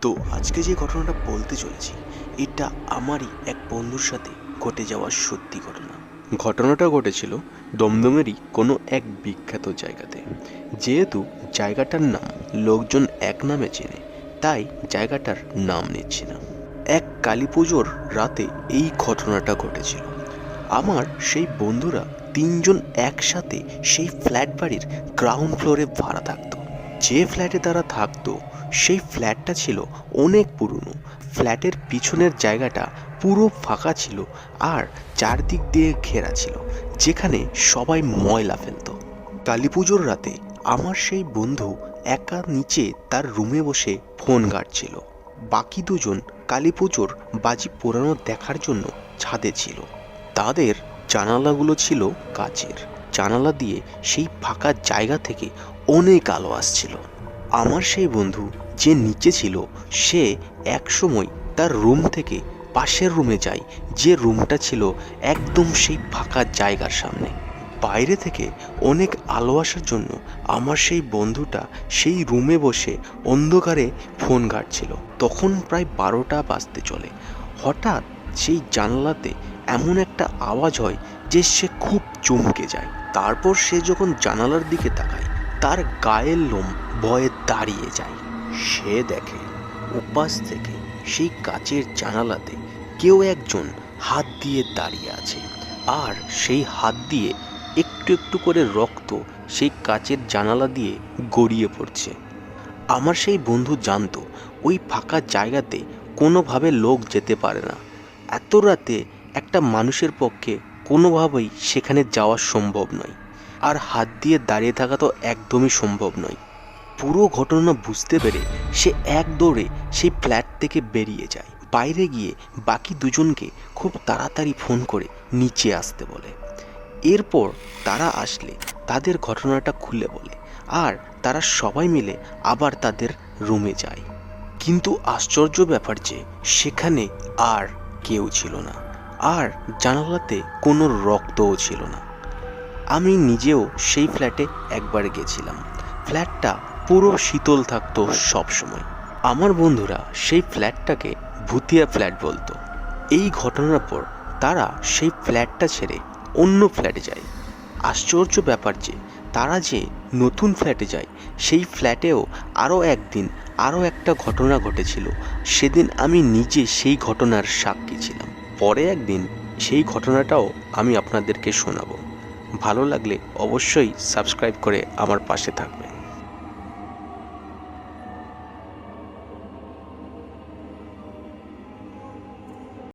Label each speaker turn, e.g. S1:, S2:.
S1: তো আজকে যে ঘটনাটা বলতে চলেছি, এটা আমারই এক বন্ধুর সাথে ঘটে যাওয়া সত্যি ঘটনা। ঘটনাটা ঘটেছিল দমদমেরই কোনো এক বিখ্যাত জায়গাতে। যেহেতু জায়গাটার নাম লোকজন এক নামে চেনে, তাই জায়গাটার নাম নিচ্ছি না। এক কালী পুজোর রাতে এই ঘটনাটা ঘটেছিল। আমার সেই বন্ধুরা তিনজন একসাথে সেই ফ্ল্যাট বাড়ির গ্রাউন্ড ফ্লোরে ভাড়া থাকতো। যে ফ্ল্যাটে তারা থাকতো, সেই ফ্ল্যাটটা ছিল অনেক পুরনো। ফ্ল্যাটের পিছনের জায়গাটা পুরো ফাঁকা ছিল আর চারদিক দিয়ে ঘেরা ছিল, যেখানে সবাই ময়লা ফেলতো। কালী পুজোর রাতে আমার সেই বন্ধু একা নিচে তার রুমে বসে ফোন ঘাটছিল। বাকি দুজন কালী পুজোর বাজি পোড়ানো দেখার জন্য ছাদে ছিল। তাদের জানালাগুলো ছিল কাচের। জানালা দিয়ে সেই ফাঁকা জায়গা থেকে অনেক আলো আসছিল। আমার সেই বন্ধু যে নিচে ছিল, সে একসময় তার রুম থেকে পাশের রুমে যায়, যে রুমটা ছিল একদম সেই ফাঁকা জায়গার সামনে। বাইরে থেকে অনেক আলো আসার জন্য আমার সেই বন্ধুটা সেই রুমে বসে অন্ধকারে ফোন ঘাটছিল। তখন প্রায় বারোটা বাজতে চলে। হঠাৎ সেই জানলাতে এমন একটা আওয়াজ হয় যে সে খুব চমকে যায়। তারপর সে যখন জানালার দিকে তাকায়, তার গায়ের লোম ভয়ে দাঁড়িয়ে যায়। সে দেখে উপাস থেকে সেই কাচের জানালাতে কেউ একজন হাত দিয়ে দাঁড়িয়ে আছে আর সেই হাত দিয়ে একটু একটু করে রক্ত সেই কাচের জানালা দিয়ে গড়িয়ে পড়ছে। আমার সেই বন্ধু জানতো, ওই ফাঁকা জায়গাতে কোনোভাবে লোক যেতে পারে না। এত রাতে একটা মানুষের পক্ষে কোনোভাবেই সেখানে যাওয়া সম্ভব নয়। আর হাত দিয়ে দাঁড়িয়ে থাকা তো একদমই সম্ভব নয়। পুরো ঘটনা বুঝতে পেরে সে এক দৌড়ে সেই ফ্ল্যাট থেকে বেরিয়ে যায়। বাইরে গিয়ে বাকি দুজনকে খুব তাড়াতাড়ি ফোন করে নিচে আসতে বলে। এরপর তারা আসলে তাদের ঘটনাটা খুলে বলে আর তারা সবাই মিলে আবার তাদের রুমে যায়। কিন্তু আশ্চর্য ব্যাপার যে সেখানে আর কেউ ছিল না। আর জানালাতে কোনো রক্তও ছিল না। আমি নিজেও সেই ফ্ল্যাটে একবার গেছিলাম। ফ্ল্যাটটা পুরো শীতল থাকতো সব সময় আমার বন্ধুরা সেই ফ্ল্যাটটাকে ভুতিয়া ফ্ল্যাট বলতো। এই ঘটনার পর তারা সেই ফ্ল্যাটটা ছেড়ে অন্য ফ্ল্যাটে যায়। আশ্চর্য ব্যাপার যে, তারা যে নতুন ফ্ল্যাটে যায়, সেই ফ্ল্যাটেও আরও একদিন আরও একটা ঘটনা ঘটেছিল। সেদিন আমি নিজে সেই ঘটনার সাক্ষী ছিলাম। পরে একদিন সেই ঘটনাটাও আমি আপনাদেরকে শোনাব। ভালো লাগলে অবশ্যই সাবস্ক্রাইব করে আমার পাশে থাকবে